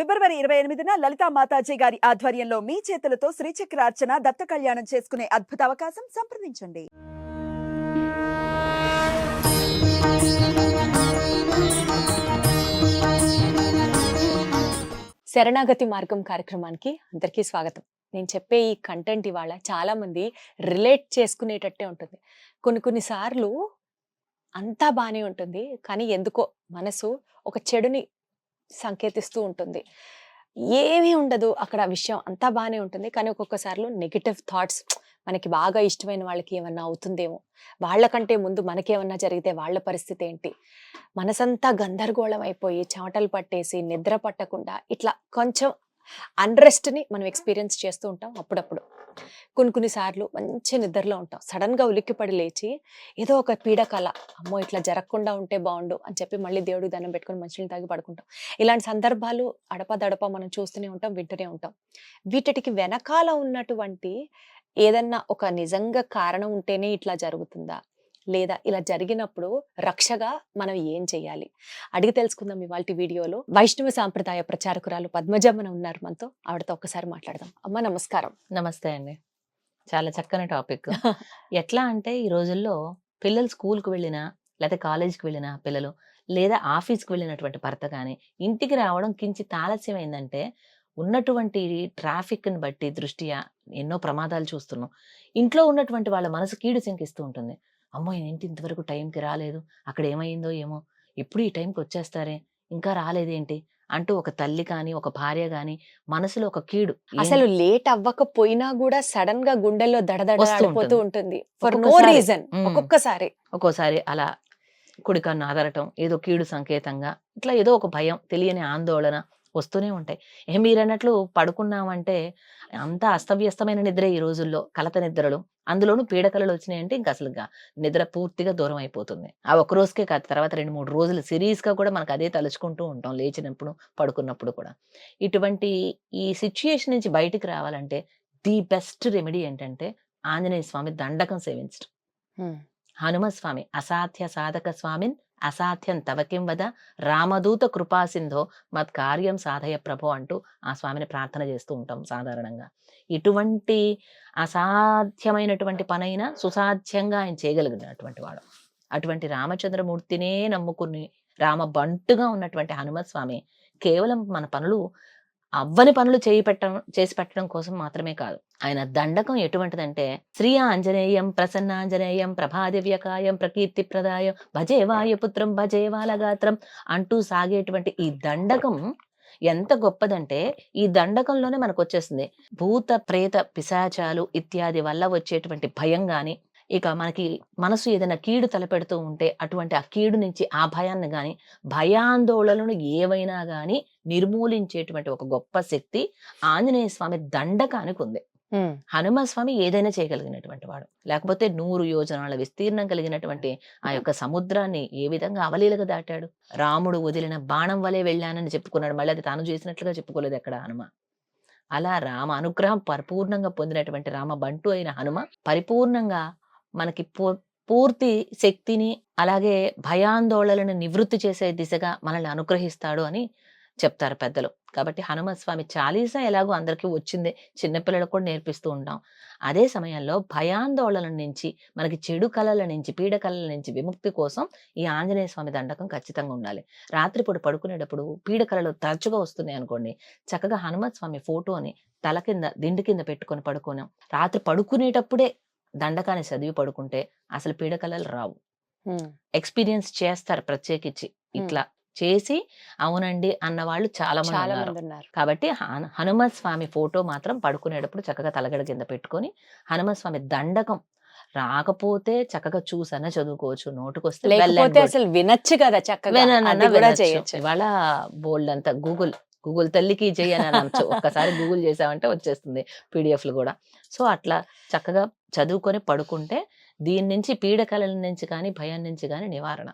ఫిబ్రవరి ఇరవై ఎనిమిదిన లలితా మాతాజీ గారి ఆధ్వర్యంలో మీ చేతులతో శ్రీచక్రార్చన దత్త కళ్యాణం చేసుకునే అద్భుత అవకాశం సంప్రదించండి. శరణాగతి మార్గం కార్యక్రమానికి అందరికీ స్వాగతం. నేను చెప్పే ఈ కంటెంట్ ఇవాళ చాలామంది రిలేట్ చేసుకునేటట్టే ఉంటుంది. కొన్ని కొన్నిసార్లు అంతా బాగానే ఉంటుంది కానీ ఎందుకో మనసు ఒక చెడుని సంకేతిస్తూ ఉంటుంది ఏమీ ఉండదు. అక్కడ విషయం అంతా బాగానే ఉంటుంది. కానీ ఒక్కొక్కసార్లు నెగిటివ్ థాట్స్ మనకి బాగా ఇష్టమైన వాళ్ళకి ఏమన్నా అవుతుందేమో. వాళ్ళకంటే ముందు మనకేమన్నా జరిగితే వాళ్ళ పరిస్థితి ఏంటి? మనసంతా గందరగోళం అయిపోయి చెమటలు పట్టేసి నిద్ర పట్టకుండా ఇట్లా కొంచెం అన్రెస్ట్ని మనం ఎక్స్పీరియన్స్ చేస్తూ ఉంటాం అప్పుడప్పుడు. కొన్ని కొన్ని సార్లు మంచి నిద్రలో ఉంటాం. సడన్గా ఉలిక్కిపడి లేచి ఏదో ఒక పీడకల అమ్మో! ఇట్లా జరగకుండా ఉంటే బాగుండు అని చెప్పి మళ్ళీ దేవుడికి దండం పెట్టుకొని మంచినీళ్ళు తాగి పడుకుంటాం. ఇలాంటి సందర్భాలు అడపదడప మనం చూస్తూనే ఉంటాం వింటూనే ఉంటాం. వీటికి వెనకాల ఉన్నటువంటి ఏదన్నా ఒక నిజంగా కారణం ఉంటేనే ఇట్లా జరుగుతుందా? లేదా ఇలా జరిగినప్పుడు రక్షగా మనం ఏం చేయాలి? అడిగి తెలుసుకుందాం ఇవాళ వీడియోలో. వైష్ణవ సాంప్రదాయ ప్రచారకురాలు పద్మజమ్మన ఉన్నారు మనతో. ఆవిడతో ఒక్కసారి మాట్లాడదాం. అమ్మ నమస్కారం. నమస్తే అండి. చాలా చక్కని టాపిక్. ఎట్లా అంటే ఈ రోజుల్లో పిల్లలు స్కూల్కి వెళ్ళినా లేదా కాలేజీకి వెళ్ళిన పిల్లలు లేదా ఆఫీస్కి వెళ్ళినటువంటి భర్త కానీ ఇంటికి రావడం కించిత్ ఆలస్యం అయిందంటే ఉన్నటువంటి ట్రాఫిక్ని బట్టి దృష్ట్యా ఎన్నో ప్రమాదాలు చూస్తున్నాం. ఇంట్లో ఉన్నటువంటి వాళ్ళ మనసు కీడు శంకిస్తూ ఉంటుంది. అమ్మో! ఇంటి ఇంతవరకు టైంకి రాలేదు? అక్కడ ఏమైందో ఏమో? ఇప్పుడు ఈ టైంకి వచ్చేస్తారే? ఇంకా రాలేదేంటి? అంటూ ఒక తల్లి కానీ ఒక భార్య కానీ మనసులో ఒక కీడు. అసలు లేట్ అవ్వకపోయినా కూడా సడన్గా గుండెల్లో దడదడ వస్తూ ఆడిపోతూ ఉంటుంది. For no. రీజన్. ఒక్కొక్కసారి. ఒక్కోసారి అలా కుడికన్ను ఆదరటం ఏదో కీడు సంకేతంగా ఇట్లా ఏదో ఒక భయం తెలియని ఆందోళన. వస్తూనే ఉంటాయి. ఏ మీరన్నట్లు పడుకున్నామంటే అంత అస్తవ్యస్తమైన నిద్ర ఈ రోజుల్లో కలత నిద్రలు. అందులోనూ పీడకలలు వచ్చినాయంటే ఇంకా అసలుగా నిద్ర పూర్తిగా దూరం అయిపోతుంది. ఆ ఒక్క రోజుకే కాదు తర్వాత రెండు మూడు రోజులు సిరీస్గా కూడా మనకు అదే తలుచుకుంటూ ఉంటాం లేచినప్పుడు పడుకున్నప్పుడు కూడా. ఇటువంటి ఈ సిచ్యుయేషన్ నుంచి బయటికి రావాలంటే ది బెస్ట్ రెమెడీ ఏంటంటే ఆంజనేయ స్వామి దండకం సేవించడం హనుమస్వామి. అసాధ్య సాధక స్వామిన్ అసాధ్యం తవకిం వద రామదూత కృపాసింధో మత్ కార్యం సాధయ ప్రభో అంటూ ఆ స్వామిని ప్రార్థన చేస్తూ ఉంటాం సాధారణంగా. ఇటువంటి అసాధ్యమైనటువంటి పనైనా సుసాధ్యంగా ఆయన చేయగలిగినటువంటి వాడు. అటువంటి రామచంద్రమూర్తినే నమ్ముకుని రామ బంటుగా ఉన్నటువంటి హనుమత్ స్వామి కేవలం మన పనులు అవ్వని పనులు చేయి పెట్టడం చేసి పెట్టడం కోసం మాత్రమే కాదు. ఆయన దండకం ఎటువంటిదంటే శ్రీ ఆంజనేయం ప్రసన్నాంజనేయం ప్రభాదివ్యకాయం ప్రకీర్తి ప్రదాయం భజే వాయుపుత్రం భజే వాలగాత్రం అంటూ సాగేటువంటి ఈ దండకం ఎంత గొప్పదంటే ఈ దండకంలోనే మనకు వచ్చేస్తుంది భూత ప్రేత పిశాచాలు ఇత్యాది వల్ల వచ్చేటువంటి భయం గాని ఇక మనకి మనసు ఏదైనా కీడు తలపెడుతూ ఉంటే అటువంటి ఆ కీడు నుంచి ఆ భయాన్ని కానీ భయాందోళనలు ఏవైనా కానీ నిర్మూలించేటువంటి ఒక గొప్ప శక్తి ఆంజనేయ స్వామి దండకానికి ఉంది. హనుమ స్వామి ఏదైనా చేయగలిగినటువంటి వాడు. లేకపోతే నూరు యోజనాల విస్తీర్ణం కలిగినటువంటి ఆ యొక్క సముద్రాన్ని ఏ విధంగా అవలీలగా దాటాడు? రాముడు వదిలిన బాణం వలె వెళ్ళానని చెప్పుకున్నాడు. మళ్ళీ అది తాను చేసినట్లుగా చెప్పుకోలేదు ఎక్కడ హనుమ? అలా రామ అనుగ్రహం పరిపూర్ణంగా పొందినటువంటి రామ బంటు అయిన హనుమ పరిపూర్ణంగా మనకి పూర్తి శక్తిని అలాగే భయాందోళనను నివృత్తి చేసే దిశగా మనల్ని అనుగ్రహిస్తాడు అని చెప్తారు పెద్దలు. కాబట్టి హనుమ స్వామి చాలీసా ఎలాగో అందరికీ వచ్చిందే. చిన్నపిల్లలకు కూడా నేర్పిస్తూ ఉంటాం. అదే సమయంలో భయాందోళన నుంచి మనకి చెడు కళల నుంచి పీడ కళల నుంచి విముక్తి కోసం ఈ ఆంజనేయ స్వామి దండకం ఖచ్చితంగా ఉండాలి. రాత్రిపూట పడుకునేటప్పుడు పీడ కళలు తరచుగా వస్తున్నాయి అనుకోండి. చక్కగా హనుమత్ స్వామి ఫోటోని తల కింద దిండు కింద పెట్టుకొని పడుకోనాం రాత్రి పడుకునేటప్పుడే దండకాన్ని చదివి పడుకుంటే అసలు పీడ కళలు రావు. ఎక్స్పీరియన్స్ చేస్తారు ప్రత్యేకించి ఇట్లా చేసి అవునండి అన్న వాళ్ళు చాలా మంది ఉన్నారు. కాబట్టి హను- హనుమత్ స్వామి ఫోటో మాత్రం పడుకునేటప్పుడు చక్కగా తలగడ కింద పెట్టుకొని హనుమత్ స్వామి దండకం రాకపోతే చక్కగా చూసన్నా చదువుకోవచ్చు. నోటుకొస్తే లేకపోతే good. అసలు వినొచ్చు కదా చక్కగా. చేయొచ్చు. ఇవాళ బోల్డ్ అంతా గూగుల్ గూగుల్ తల్లికి చెయ్యని అనొచ్చు. ఒక్కసారి గూగుల్ చేసామంటే వచ్చేస్తుంది పీడిఎఫ్లు కూడా. సో అట్లా చక్కగా చదువుకొని పడుకుంటే దీని నుంచి పీడకలల నుంచి కానీ భయం నుంచి కానీ నివారణ.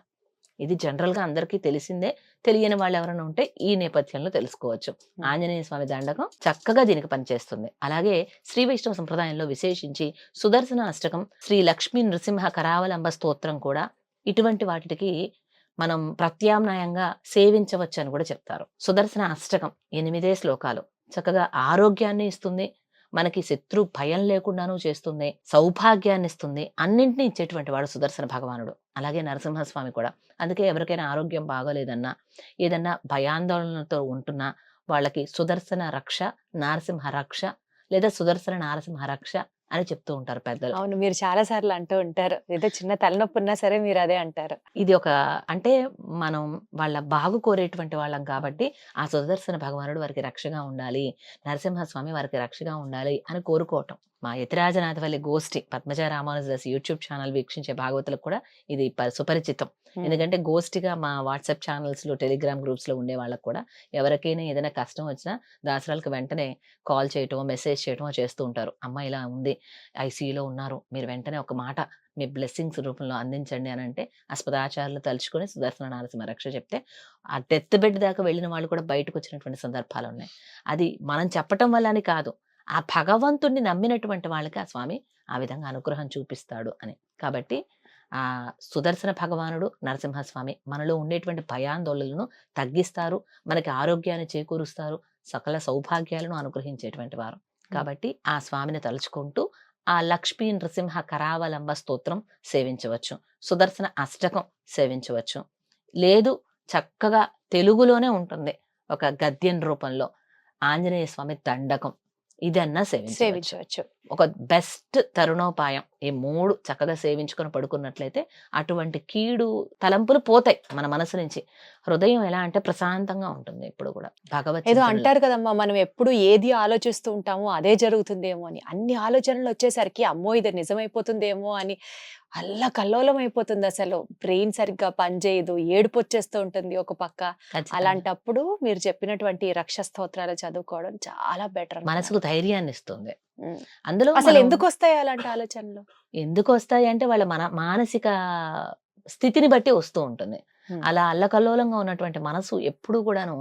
ఇది జనరల్గా అందరికీ తెలిసిందే. తెలియని వాళ్ళు ఎవరైనా ఉంటే ఈ నేపథ్యంలో తెలుసుకోవచ్చు. ఆంజనేయ స్వామి దండకం చక్కగా దీనికి పనిచేస్తుంది. అలాగే శ్రీ వైష్ణవ సంప్రదాయంలో విశేషించి సుదర్శన అష్టకం శ్రీ లక్ష్మీ నృసింహ కరావలంబ స్తోత్రం కూడా ఇటువంటి వాటికి మనం ప్రత్యామ్నాయంగా సేవించవచ్చు అని కూడా చెప్తారు. సుదర్శన అష్టకం ఎనిమిదే శ్లోకాలు. చక్కగా ఆరోగ్యాన్ని ఇస్తుంది. మనకి శత్రు భయం లేకుండాను చేస్తుంది. సౌభాగ్యాన్ని ఇస్తుంది అన్నింటినీ ఇచ్చేటువంటి వాడు సుదర్శన భగవానుడు. అలాగే నరసింహస్వామి కూడా. అందుకే ఎవరికైనా ఆరోగ్యం బాగోలేదన్నా ఏదన్నా భయాందోళనలతో ఉంటున్నా వాళ్ళకి సుదర్శన రక్ష నారసింహ రక్ష లేదా సుదర్శన నారసింహ రక్ష అని చెప్తూ ఉంటారు పెద్దలు. అవును మీరు చాలా సార్లు అంటూ ఉంటారు. ఏదో చిన్న తలనొప్పి ఉన్నా సరే మీరు అదే అంటారు. ఇది ఒక అంటే మనం వాళ్ళ బాగు కోరేటువంటి వాళ్ళం కాబట్టి ఆ సుదర్శన భగవానుడు వారికి రక్షగా ఉండాలి నరసింహస్వామి వారికి రక్షగా ఉండాలి అని కోరుకోవటం. మా యతిరాజనాథవల్లి గోష్ఠి పద్మజ రామానుజదాస్ యూట్యూబ్ ఛానల్ వీక్షించే భాగవతులకు కూడా ఇది సుపరిచితం. ఎందుకంటే గోష్ఠిగా మా వాట్సాప్ ఛానల్స్లో టెలిగ్రామ్ గ్రూప్స్లో ఉండే వాళ్ళకి కూడా ఎవరికైనా ఏదైనా కష్టం వచ్చినా దాసరాలకు వెంటనే కాల్ చేయటమో మెసేజ్ చేయటమో చేస్తూ ఉంటారు. అమ్మ ఇలా ఉంది ఐసీయూలో ఉన్నారు మీరు వెంటనే ఒక మాట మీ బ్లెస్సింగ్స్ రూపంలో అందించండి అని అంటే ఆస్పదాచారులు తలుచుకొని సుదర్శన నారసింహ రక్ష చెప్తే ఆ డెత్ బెడ్ దాకా వెళ్ళిన వాళ్ళు కూడా బయటకు వచ్చినటువంటి సందర్భాలు ఉన్నాయి. అది మనం చెప్పటం వల్ల అని కాదు ఆ భగవంతుణ్ణి నమ్మినటువంటి వాళ్ళకి ఆ స్వామి ఆ విధంగా అనుగ్రహం చూపిస్తాడు అని. కాబట్టి ఆ సుదర్శన భగవానుడు నరసింహస్వామి మనలో ఉండేటువంటి భయాందోళనలను తగ్గిస్తారు మనకి ఆరోగ్యాన్ని చేకూరుస్తారు సకల సౌభాగ్యాలను అనుగ్రహించేటువంటి వారు. కాబట్టి ఆ స్వామిని తలుచుకుంటూ ఆ లక్ష్మీ నృసింహ కరావలంబ స్తోత్రం సేవించవచ్చు సుదర్శన అష్టకం సేవించవచ్చు. లేదు చక్కగా తెలుగులోనే ఉంటుంది ఒక గద్యం రూపంలో. ఆంజనేయ స్వామి దండకం. ఇదన్నా సేవించవచ్చు. ఒక బెస్ట్ తరుణోపాయం. ఈ మూడు చక్కగా సేవించుకొని పడుకున్నట్లయితే అటువంటి కీడు తలంపులు పోతాయి మన మనసు నుంచి హృదయం ఎలా అంటే ప్రశాంతంగా ఉంటుంది ఇప్పుడు కూడా భగవత్ ఏదో. అంటారు కదమ్మా మనం ఎప్పుడు ఏది ఆలోచిస్తూ ఉంటామో అదే జరుగుతుందేమో అని అన్ని ఆలోచనలు వచ్చేసరికి అమ్మో ఇది నిజమైపోతుందేమో అని అల్ల కల్లోలం అయిపోతుంది అసలు బ్రెయిన్ సరిగ్గా పనిచేయదు ఏడుపు వచ్చేస్తూ ఉంటుంది ఒక పక్క. అలాంటప్పుడు మీరు చెప్పినటువంటి రక్ష స్తోత్రాలు చదువుకోవడం చాలా బెటర్ మనసుకు ధైర్యాన్ని ఇస్తుంది. అందులో అసలు ఎందుకు వస్తాయి అలాంటి ఆలోచనలు? ఎందుకు వస్తాయి అంటే వాళ్ళ మన మానసిక స్థితిని బట్టి వస్తూ ఉంటుంది. అలా అల్లకల్లోలంగా ఉన్నటువంటి మనసు ఎప్పుడు కూడాను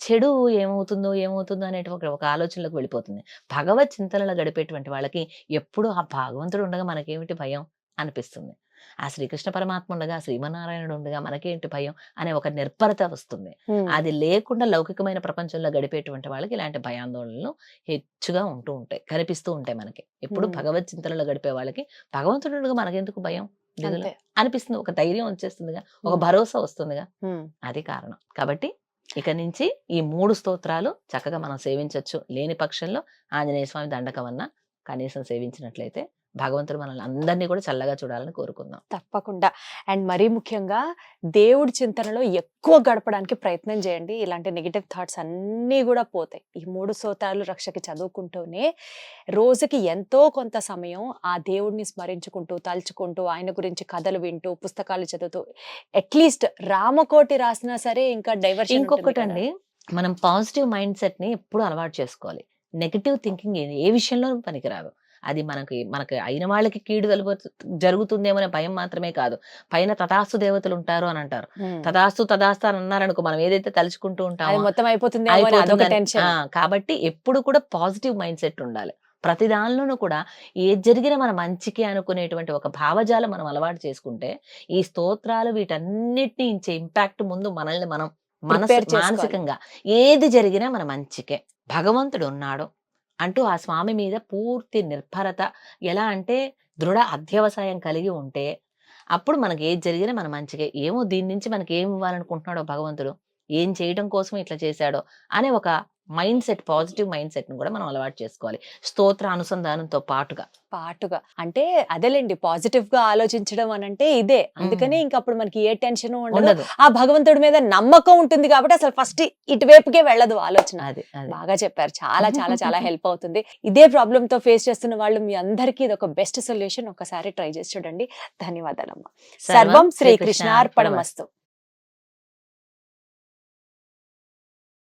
చెడు ఏమవుతుందో ఏమవుతుందో అనేటువంటి ఒక ఆలోచనలోకి వెళ్ళిపోతుంది. భగవత్ చింతనలో గడిపేటువంటి వాళ్ళకి ఎప్పుడు ఆ భగవంతుడు ఉండగా మనకేమిటి భయం? అనిపిస్తుంది. ఆ శ్రీకృష్ణ పరమాత్మ ఉండగా శ్రీమన్నారాయణుడు ఉండగా మనకేంటి భయం అనే ఒక నిర్భరత వస్తుంది. అది లేకుండా లౌకికమైన ప్రపంచంలో గడిపేటువంటి వాళ్ళకి ఇలాంటి భయాందోళనలు హెచ్చుగా ఉంటూ ఉంటాయి కనిపిస్తూ ఉంటాయి మనకి ఎప్పుడు. భగవత్ చింతనలో గడిపే వాళ్ళకి భగవంతుడుగా మనకెందుకు భయం అనిపిస్తుంది ఒక ధైర్యం వచ్చేస్తుందిగా ఒక. భరోసా వస్తుందిగా. అది కారణం కాబట్టి ఇక నుంచి ఈ మూడు స్తోత్రాలు చక్కగా మనం సేవించవచ్చు లేని పక్షంలో ఆంజనేయ స్వామి దండకమన్నా కనీసం సేవించినట్లయితే భగవంతుడు మనల్ని అందరినీ కూడా చల్లగా చూడాలని కోరుకుందాం. తప్పకుండా. అండ్ మరీ ముఖ్యంగా దేవుడి చింతనలో ఎక్కువ గడపడానికి ప్రయత్నం చేయండి. ఇలాంటి నెగిటివ్ థాట్స్ అన్నీ కూడా పోతాయి. ఈ మూడు స్తోత్రాలు రక్షకి చదువుకుంటూనే రోజుకి ఎంతో కొంత సమయం ఆ దేవుడిని స్మరించుకుంటూ తలుచుకుంటూ ఆయన గురించి కథలు వింటూ పుస్తకాలు చదువుతూ అట్లీస్ట్ రామకోటి రాసినా సరే ఇంకా డైవర్షన్ ఇంకొకటి అండి మనం పాజిటివ్ మైండ్ సెట్ని ఎప్పుడు అలవాటు చేసుకోవాలి. నెగిటివ్ థింకింగ్ ఏ విషయంలో పనికిరాదు. అది మనకి మనకి అయిన వాళ్ళకి కీడు వెలువ జరుగుతుందేమో అనే భయం మాత్రమే కాదు. పైన తథాస్తు దేవతలు ఉంటారు అని అంటారు. తథాస్తు తథాస్తు అని అన్నారనుకో మనం ఏదైతే తలుచుకుంటూ ఉంటామో మొత్తం అయిపోతుంది కాబట్టి ఎప్పుడు కూడా పాజిటివ్ మైండ్ సెట్ ఉండాలి. ప్రతి దానిలోనూ కూడా ఏది జరిగినా మన మంచికి అనుకునేటువంటి ఒక భావజాలం మనం అలవాటు చేసుకుంటే ఈ స్తోత్రాలు వీటన్నిటిని ఇచ్చే ఇంపాక్ట్ ముందు మనల్ని మనం మనసు. మానసికంగా ఏది జరిగినా మన మంచికే. భగవంతుడు ఉన్నాడు. అంటూ ఆ స్వామి మీద పూర్తి నిర్భరత. ఎలా అంటే దృఢ అధ్యవసాయం కలిగి ఉంటే అప్పుడు మనకి ఏది జరిగినా మన మంచిగా ఏమో దీని నుంచి మనకి ఏమి ఇవ్వాలనుకుంటున్నాడో భగవంతుడు. ఏం చేయడం కోసం ఇట్లా చేశాడో అనే ఒక మైండ్ సెట్ పాజిటివ్ మైండ్ సెట్ని కూడా మనం అలవాటు చేసుకోవాలి. స్తోత్ర అనుసంధానంతో పాటుగా. పాటుగా. అంటే అదేలేండి పాజిటివ్గా ఆలోచించడం అని అంటే ఇదే. అందుకనే ఇంకా అప్పుడు మనకి ఏ టెన్షన్ ఉండదు. ఆ భగవంతుడి మీద నమ్మకం ఉంటుంది కాబట్టి అసలు ఫస్ట్ ఇటువైపుకే వెళ్ళదు ఆలోచన. అది అది. బాగా చెప్పారు. చాలా చాలా చాలా హెల్ప్ అవుతుంది. ఇదే ప్రాబ్లమ్తో ఫేస్ చేస్తున్న వాళ్ళు మీ అందరికీ ఇది ఒక బెస్ట్ సొల్యూషన్. ఒకసారి ట్రై చేసి చూడండి. ధన్యవాదాలమ్మా. సర్వం శ్రీకృష్ణార్పణమస్తు.